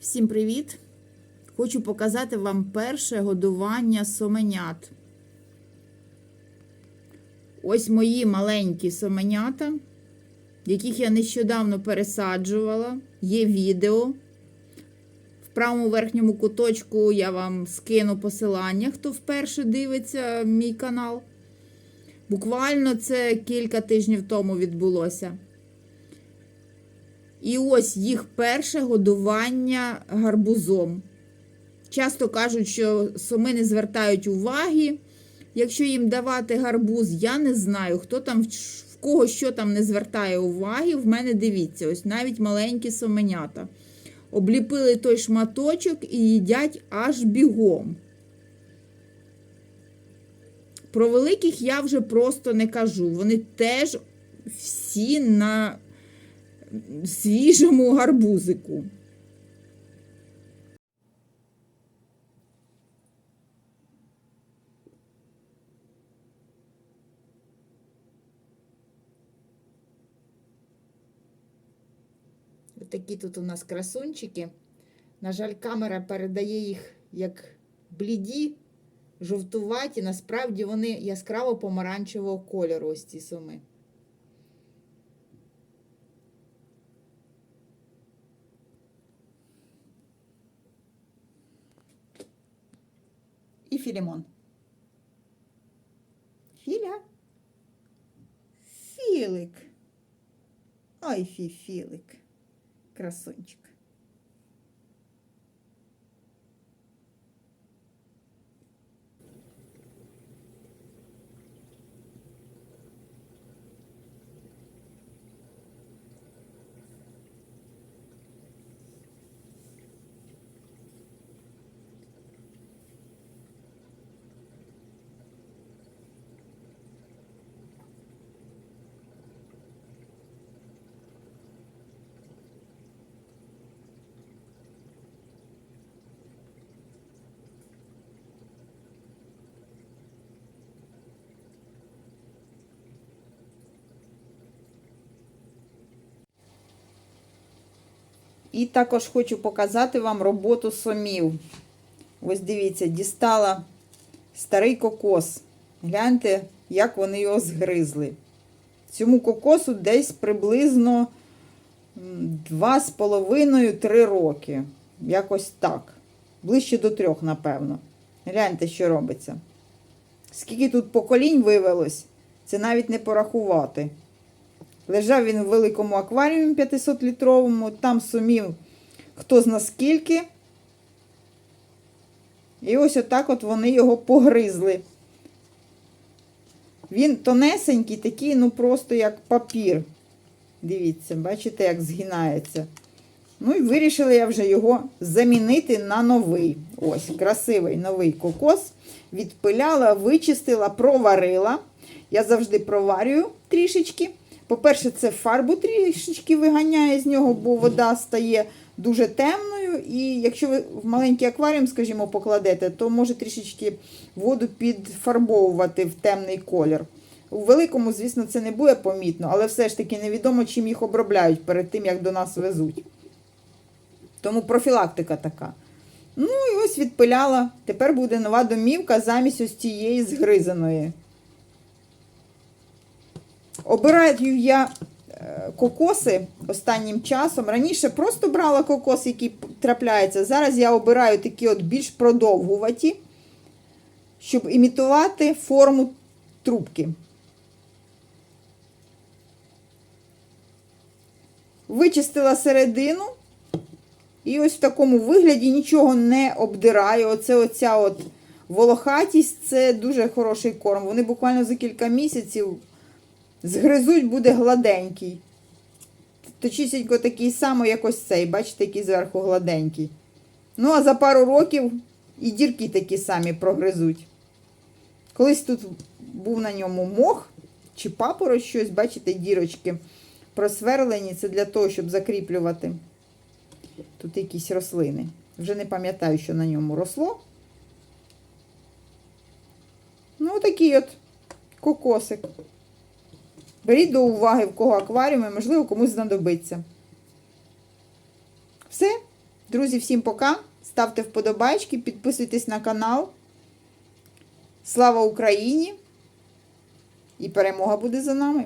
Всім привіт! Хочу показати вам перше годування соменят. Ось мої маленькі соменята, яких я нещодавно пересаджувала. Є відео. В правому верхньому куточку я вам скину посилання, хто вперше дивиться мій канал. Буквально це кілька тижнів тому відбулося. І ось їх перше годування гарбузом. Часто кажуть, що соми не звертають уваги. Якщо їм давати гарбуз, я не знаю, хто там, в кого що там не звертає уваги. В мене дивіться, ось навіть маленькі соменята. Обліпили той шматочок і їдять аж бігом. Про великих я вже просто не кажу. Вони теж всі на свіжому гарбузику. Такі тут у нас красунчики. На жаль, камера передає їх як бліді, жовтуваті. Насправді вони яскраво помаранчевого кольору, ось ці суми. Філімон. Філя. Філик. Ой, фі-філик. Красунчик. І також хочу показати вам роботу сомів. Ось дивіться, дістала старий кокос. Гляньте, як вони його згризли. Цьому кокосу десь приблизно 2,5-3 роки. Якось так. Ближче до трьох, напевно. Гляньте, що робиться. Скільки тут поколінь вивелось, це навіть не порахувати. Лежав він в великому акваріумі 500-літровому, там сумів хто зна скільки. І ось отак от вони його погризли. Він тонесенький, такий, ну просто як папір. Дивіться, бачите, як згинається. Ну і вирішила я вже його замінити на новий. Ось, красивий новий кокос. Відпиляла, вичистила, проварила. Я завжди проварюю трішечки. По-перше, це фарбу трішечки виганяє з нього, бо вода стає дуже темною. І якщо ви в маленький акваріум, скажімо, покладете, то може трішечки воду підфарбовувати в темний колір. У великому, звісно, це не буде помітно, але все ж таки невідомо, чим їх обробляють перед тим, як до нас везуть. Тому профілактика така. Ну і ось відпиляла. Тепер буде нова домівка замість ось цієї згризаної. Обираю я кокоси останнім часом. Раніше просто брала кокос, який трапляється. Зараз я обираю такі от більш продовгуваті, щоб імітувати форму трубки. Вичистила середину. І ось в такому вигляді нічого не обдираю. Оце оця от волохатість це дуже хороший корм. Вони буквально за кілька місяців згризуть, буде гладенький. Точісінько такий самий, як ось цей, бачите, який зверху гладенький. Ну, а за пару років і дірки такі самі прогризуть. Колись тут був на ньому мох чи папороть щось, бачите, дірочки просверлені. Це для того, щоб закріплювати. Тут якісь рослини. Вже не пам'ятаю, що на ньому росло. Ну, такий от кокосик. Беріть до уваги, в кого акваріуми, можливо, комусь знадобиться. Все. Друзі, всім пока. Ставте вподобайки, підписуйтесь на канал. Слава Україні! І перемога буде за нами!